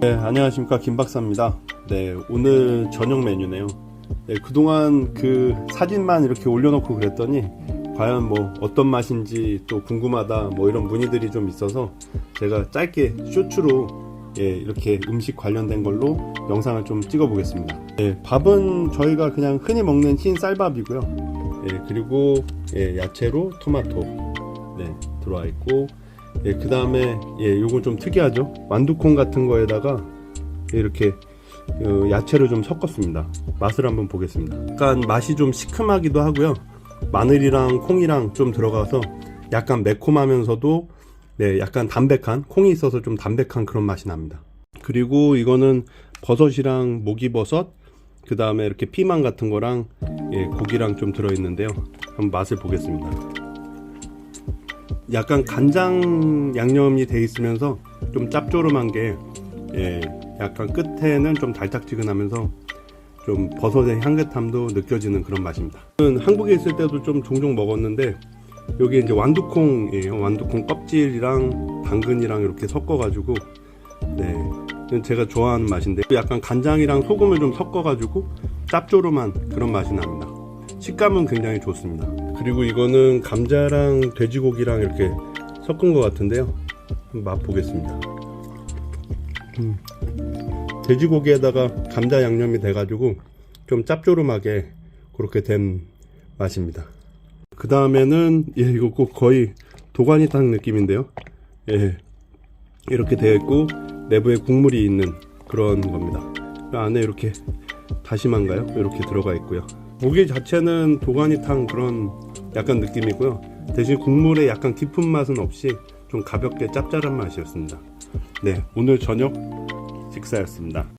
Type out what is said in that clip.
네, 안녕하십니까 김 박사입니다. 네, 오늘 저녁 메뉴네요. 네, 그동안 그 사진만 이렇게 올려놓고 그랬더니 과연 뭐 어떤 맛인지 또 궁금하다 뭐 이런 문의들이 좀 있어서 제가 짧게 쇼츠로 예, 이렇게 음식 관련된 걸로 영상을 좀 찍어 보겠습니다. 예, 밥은 저희가 그냥 흔히 먹는 흰 쌀밥이고요. 예, 그리고 예, 야채로 토마토 네, 들어와 있고 예, 그 다음에 예, 요건 좀 특이하죠. 완두콩 같은 거에다가 이렇게 어, 야채를 좀 섞었습니다. 맛을 한번 보겠습니다. 약간 맛이 좀 시큼하기도 하고요. 마늘이랑 콩이랑 좀 들어가서 약간 매콤하면서도 네, 약간 담백한 콩이 있어서 좀 담백한 그런 맛이 납니다. 그리고 이거는 버섯이랑 목이버섯 그 다음에 이렇게 피망 같은 거랑 예, 고기랑 좀 들어있는데요. 한번 맛을 보겠습니다. 약간 간장 양념이 돼 있으면서 좀 짭조름한 게 예, 약간 끝에는 좀 달짝지근하면서 좀 버섯의 향긋함도 느껴지는 그런 맛입니다. 한국에 있을 때도 좀 종종 먹었는데 여기 이제 완두콩이에요. 완두콩 껍질이랑 당근이랑 이렇게 섞어가지고 네 제가 좋아하는 맛인데 약간 간장이랑 소금을 좀 섞어가지고 짭조름한 그런 맛이 납니다. 식감은 굉장히 좋습니다. 그리고 이거는 감자랑 돼지고기랑 이렇게 섞은 것 같은데요. 한번 맛 보겠습니다. 음, 돼지고기에다가 감자 양념이 돼 가지고 좀 짭조름하게 그렇게 된 맛입니다. 그 다음에는 예 이거 꼭 거의 도가니탕 느낌인데요. 예 이렇게 되어 있고 내부에 국물이 있는 그런 겁니다. 그 안에 이렇게 다시마인가요? 이렇게 들어가 있고요. 고기 자체는 도가니탕 그런 약간 느낌이고요. 대신 국물에 약간 깊은 맛은 없이 좀 가볍게 짭짤한 맛이었습니다. 네, 오늘 저녁 식사였습니다.